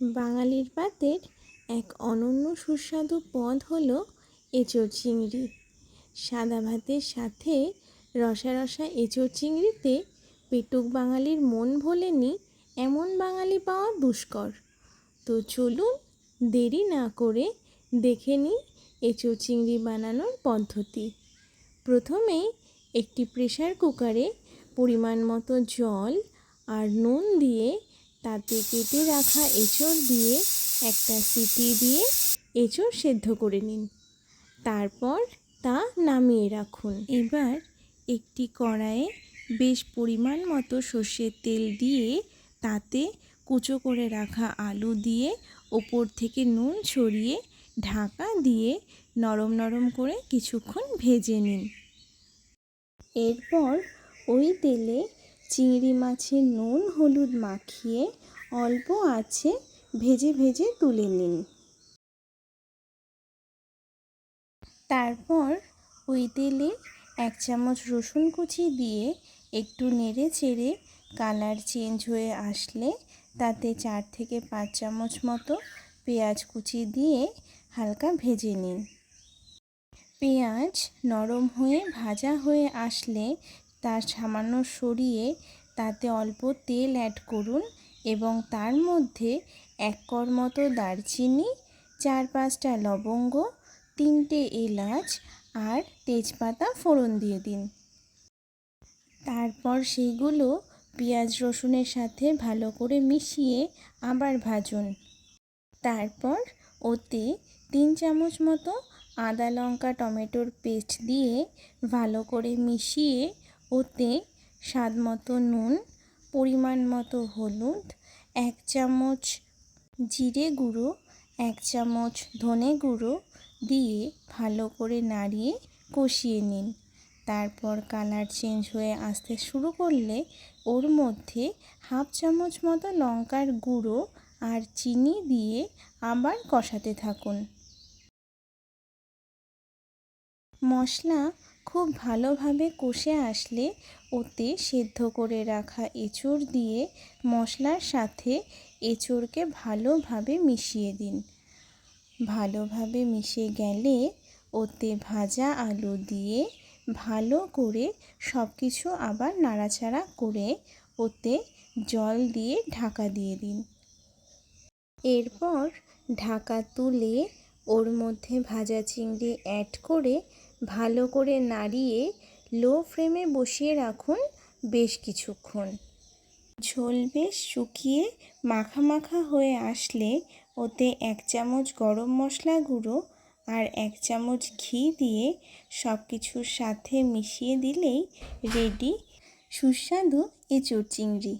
বাঙালির পাতের এক অনন্য সুস্বাদু পদ হলো এঁচোড় চিংড়ি। সাদা ভাতের সাথে রসা রসা এঁচোড় চিংড়িতে পেটুক বাঙালির মন ভোলেনি এমন বাঙালি পাওয়া দুষ্কর। তো চলুন দেরি না করে দেখে নিই এঁচোড় চিংড়ি বানানোর পদ্ধতি। প্রথমেই একটি প্রেসার কুকারে পরিমাণ মতো জল আর নুন দিয়ে তাতে কেটে রাখা এঁচোড় দিয়ে একটা সিটি দিয়ে এঁচোড় সেদ্ধ করে নিন। তারপর তা নামিয়ে রাখুন। এবার একটি কড়াইয়ে বেশ পরিমাণ মতো সর্ষের তেল দিয়ে তাতে কুচো করে রাখা আলু দিয়ে ওপর থেকে নুন ছড়িয়ে ঢাকা দিয়ে নরম নরম করে কিছুক্ষণ ভেজে নিন। এরপর ওই তেলে চিংড়ি মাছের নুন হলুদ মাখিয়ে অল্প আছে ভেজে ভেজে তুলে নিন। তারপর ওই তেলে এক চামচ রসুন কুচি দিয়ে একটু নেড়ে চেড়ে কালার চেঞ্জ হয়ে আসলে তাতে চার থেকে পাঁচ চামচ মতো পেঁয়াজ কুচি দিয়ে হালকা ভেজে নিন। পেঁয়াজ নরম হয়ে ভাজা হয়ে আসলে তা সামান্য সরিয়ে তাতে অল্প তেল অ্যাড করুন এবং তার মধ্যে এক কর মতো দারচিনি, চার পাঁচটা লবঙ্গ, তিনটে এলাচ আর তেজপাতা ফোড়ন দিয়ে দিন। তারপর সেইগুলো পেঁয়াজ রসুনের সাথে ভালো করে মিশিয়ে আবার ভাজুন। তারপর ওতে তিন চামচ মতো আদা লঙ্কা টমেটোর পেস্ট দিয়ে ভালো করে মিশিয়ে ওতে স্বাদ মতো নুন, পরিমাণ মতো হলুদ, এক চামচ জিরে গুঁড়ো, এক চামচ ধনে গুঁড়ো দিয়ে ভালো করে নাড়িয়ে কষিয়ে নিন। তারপর কালার চেঞ্জ হয়ে আসতে শুরু করলে ওর মধ্যে হাফ চামচ মতো লঙ্কার গুঁড়ো আর চিনি দিয়ে আবার কষাতে থাকুন। মশলা খুব ভালোভাবে কষে আসলে ওতে সেদ্ধ করে রাখা এঁচোড় দিয়ে মশলার সাথে এঁচোড়কে ভালোভাবে মিশিয়ে দিন। ভালোভাবে মিশে গেলে ওতে ভাজা আলু দিয়ে ভালো করে সব কিছু আবার নাড়াচাড়া করে ওতে জল দিয়ে ঢাকা দিয়ে দিন। এরপর ঢাকা তুলে ওর মধ্যে ভাজা চিংড়ি অ্যাড করে ভালো করে নাড়িয়ে লো ফ্লেমে বসিয়ে রাখুন বেশ কিছুক্ষণ। ঝোল বেশ শুকিয়ে মাখা মাখা হয়ে আসলে ওতে এক চামচ গরম মশলা গুঁড়ো আর এক চামচ ঘি দিয়ে সব কিছুর সাথে মিশিয়ে দিলেই রেডি সুস্বাদু এঁচোড় চিংড়ি।